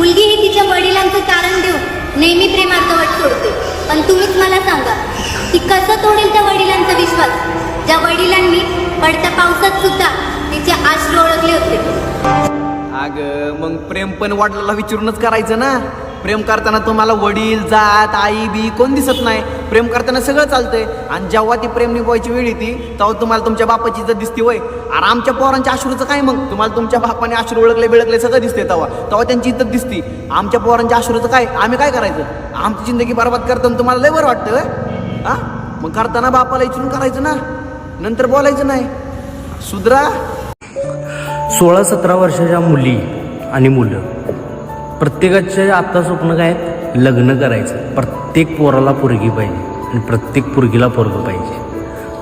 मुलगी ही तिच्या वडिलांचं कारण देऊन. नेहमी प्रेमाचं वट सोडते. पण तुम्हीच मला सांगा ती कसं तोडेल त्या वडिलांचा विश्वास? ज्या वडिलांनी पडत्या पावसात सुद्धा तिचे आश्र ओळखले होते. अग मग प्रेम पण वाटलेला विचारूनच करायचं ना? प्रेम करताना तुम्हाला वडील जात आई बी कोण दिसत नाही. प्रेम करताना सगळं चालतंय. आणि जेव्हा ती प्रेम निभवायची वेळ येते तेव्हा तुम्हाला तुमच्या बापाची इज्जत दिसते वय आणि आमच्या पोरांच्या अश्रूचं काय मग? तुम्हाला तुमच्या बापाने अश्रू ओळखले बिळखले सगळं दिसते तेव्हा. तेव्हा त्यांची इज्जत दिसते. आमच्या पोरांच्या अश्रूचं काय? आम्ही काय करायचं? आमची जिंदगी बरबाद करताना तुम्हाला लय बरं वाटतं व्हय? हा? मग करताना बापाला इचरून करायचं ना? नंतर बोलायचं नाही. सुधरा. सोळा सतरा वर्षाच्या मुली आणि मुलं. प्रत्येकाचे आता स्वप्न काय आहेत? लग्न करायचं. प्रत्येक पोराला पोरगी पाहिजे आणि प्रत्येक पोरगीला पोरगं पाहिजे.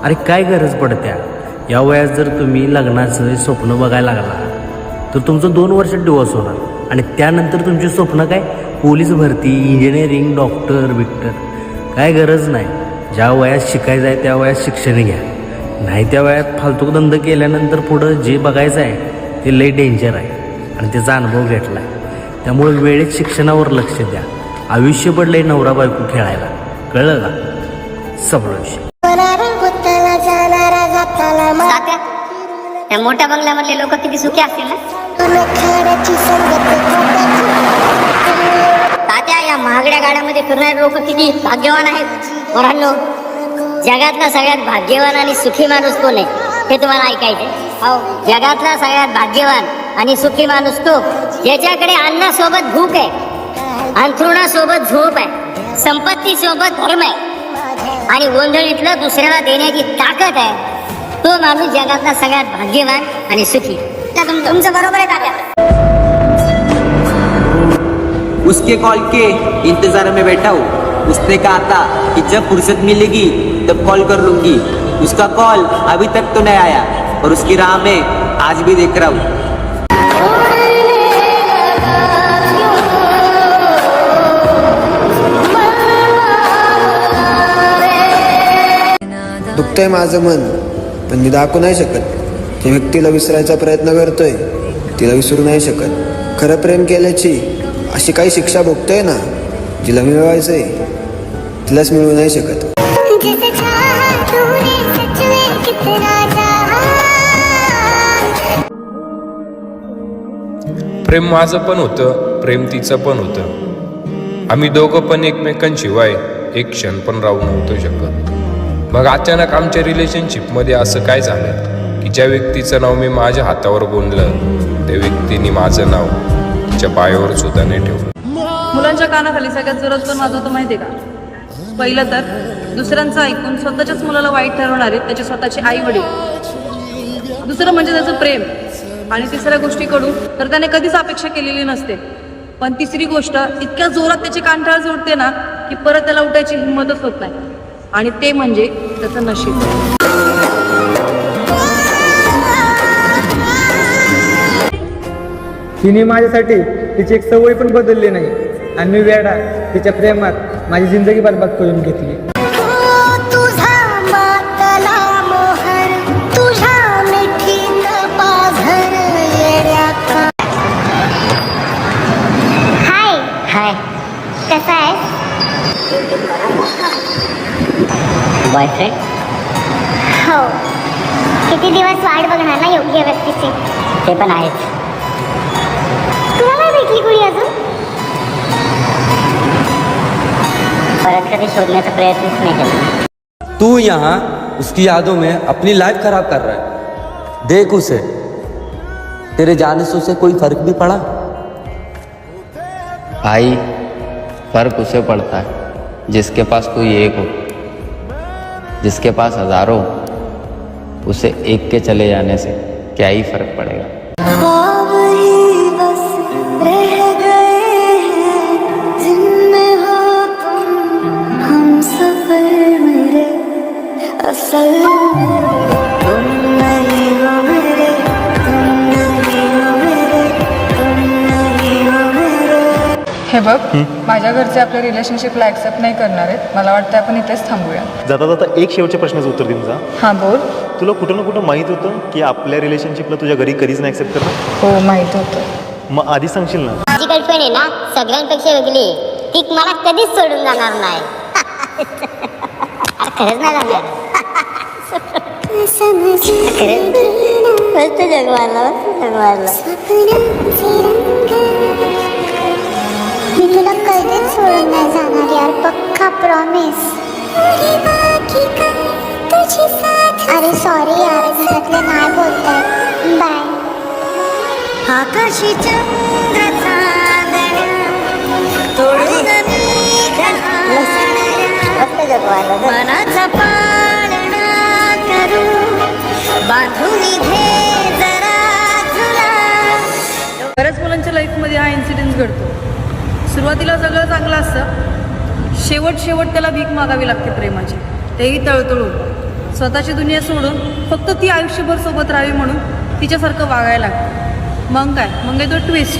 अरे काय गरज पडत्या? या वयात जर तुम्ही लग्नाचं स्वप्न बघायला लागला तर तुमचं दोन वर्ष डिवोर्स होणार. आणि त्यानंतर तुमची स्वप्न काय? पोलीस भरती इंजिनिअरिंग डॉक्टर बिक्टर काय गरज नाही. ज्या वयात शिकायचं आहे त्या वयात शिक्षण घ्या. नाही त्या वयात फालतूक धंदा केल्यानंतर पुढं जे बघायचं आहे ते लई डेंजर आहे. आणि त्याचा अनुभव घेतला आहे त्यामुळे वेळेत शिक्षणावर लक्ष द्या. आयुष्य लई नवरा बायको खेळायला. कळलं का? सगळं विषय. त्या मोठ्या बंगल्यामधले लोक किती सुखी असतील ना? तात्या या महागड्या गाड्यामध्ये फिरणारे लोक किती भाग्यवान आहेत. पोरांनो जगातला सगळ्यात भाग्यवान आणि सुखी माणूस कोण आहे? हे तुम्हाला ऐकायचे हो जगातला सगळ्यात भाग्यवान आणि सुखी माणूस तो. ज्याच्याकडे अन्नासोबत भूक आहे. अंथरुणासोबत झोप आहे. संपत्ती सोबत धर्म आहे. आणि गोंधळीतलं दुसऱ्याला देण्याची ताकद आहे. तो माणूस जगातला सगळ्यात भाग्यवान आणि सुखी. तुमचं बरोबर आहे तात्या उसके कॉल के इंतजार में बैठा हूँ उसने कहा था कि जब फुर्सत मिलेगी तब कॉल कर लूंगी. उसका कॉल अभी तक तो नहीं आया और उसकी राह में आज भी देख रहा हूँ। दुखतंय माझं मन पण मी दाखवू नाही शकत. त्या व्यक्तीला विसरायचा प्रयत्न करतोय तिला विसरू नाही शकत. खरं प्रेम केल्याची अशी काही शिक्षा भोगतोय ना जिला मिळवायचंय तिलाच मिळू नाही शकत. प्रेम माझं पण होतं प्रेम तिचं पण होतं. आम्ही दोघं पण एकमेकांशिवाय एक क्षण पण राहू नव्हतो शकत. मग अचानक आमच्या रिलेशनशिपमध्ये असं काय झालं? की ज्या व्यक्तीचं नाव मी माझ्या हातावर गोंधलं त्या व्यक्तीने माझं नाव तिच्या पायावर सुद्धा नाही ठेवलं. मुलांच्या कानाखाली सगळ्यात जोरात पण वाजवतो माहिती आहे का? पहिलं तर दुसऱ्यांचं ऐकून स्वतःच्याच मुलाला वाईट ठरवणारे त्याचे स्वतःचे आई वडील दुसरं म्हणजे त्याचं प्रेम. आणि तिसऱ्या गोष्टीकडून तर त्याने कधीच अपेक्षा केलेली नसते. पण तिसरी गोष्ट इतक्या जोरात त्याची कांठाळ जोडते ना की परत त्याला उठायची हिंमतच होत नाही. आणि ते म्हणजे त्याचं नशीब. तिने माझ्यासाठी तिची एक सवय पण बदलली नाही. आणि मी वेडा तिच्या प्रेमात माझी जिंदगी बरबाद करून घेतली. बॉयफ्रेंड हो। किती दिवस वाट बघणार ना योग्य व्यक्तीची? ते पण आहेच भेटली कुणी अजून? परत कधी शोधण्याचा प्रयत्नच नाही केला. तू यहाँ उसकी यादों में अपनी लाइफ खराब कर रहा है। देख उसे। तेरे जाने से उसे कोई फ़र्क भी पड़ा? भाई फ़र्क उसे पड़ता है जिसके पास कोई एक हो। जिसके पास हज़ारों उसे एक के चले जाने से क्या ही फ़र्क पड़ेगा? बघ माझ्या घरचे आपल्या रिलेशनशिपला ऍक्सेप्ट नाही करणार आहेत. मला वाटतं आपण इथेच थांबूया. जाता जाता एक शेवटच्या प्रश्नाचं उत्तर देऊन जा. हां बोल. तुला कुठं ना कुठं माहीत होतं की आपल्या रिलेशनशिपला तुझ्या घरी कधीच नाही ॲक्सेप्ट करणार? हो माहीत होतं. मग आधी सांगशील ना. माझी गर्लफ्रेंड आहे ना सगळ्यांपेक्षा वेगळी आहे. ती मला कधीच सोडून जाणार नाही. अरे खरंच नाही जाणार. खरंच. मस्त जग मारला मस्त जग कधीच सोडून नाही जाणार यार पक्का प्रॉमिस अरे सॉरी यार घरातले नाही बोलतात बाय आकाशी मनाचा पाळणा करू बांधून घे जरा तुला बऱ्याच मुलांच्या लाईफमध्ये हा इन्सिडेंट घडतो. सुरुवातीला सगळं चांगलं असतं. शेवट शेवट त्याला भीक मागावी लागते प्रेमाची. तेही तळतळून. स्वतःची दुनिया सोडून फक्त ती आयुष्यभर सोबत राहावी म्हणून तिच्यासारखं वागायला लागतं. मग काय? मग आहे तो ट्विस्ट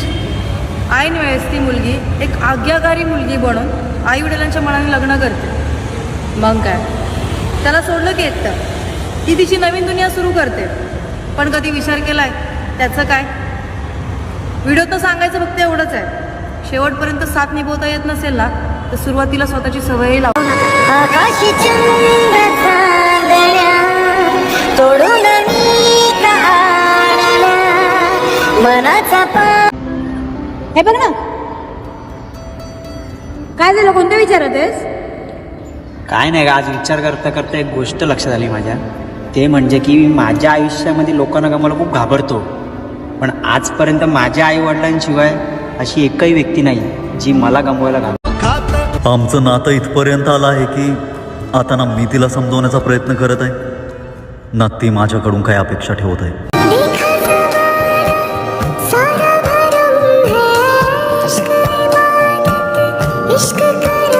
ऐन वेळेस ती मुलगी एक आज्ञाकारी मुलगी बनून आईवडिलांच्या मनाने लग्न करते. मग काय? त्याला सोडलं की एकटं. ती तिची नवीन दुनिया सुरू करते. पण कधी विचार केलाय त्याचं काय? व्हिडिओ तर सांगायचं फक्त एवढंच आहे. शेवटपर्यंत साथ निभवता येत नसेल ना तर सुरुवातीला स्वतःची सवयही लाव. का हे बघ ना. काय झालं? कोणत्या विचारात आहेस? काय नाही आज विचार करता करता एक गोष्ट लक्षात आली माझ्या. ते म्हणजे की मी माझ्या आयुष्यामध्ये लोकांना गमायला खूप घाबरतो. पण आजपर्यंत माझ्या आई वडिलांशिवाय अशी एकही व्यक्ती नाही जी मला गमवायला घाल आमचं नातं इथपर्यंत आलं आहे की आता ना मी तिला समजवण्याचा प्रयत्न करत आहे. ना ती माझ्याकडून काही अपेक्षा ठेवत आहे. इश्क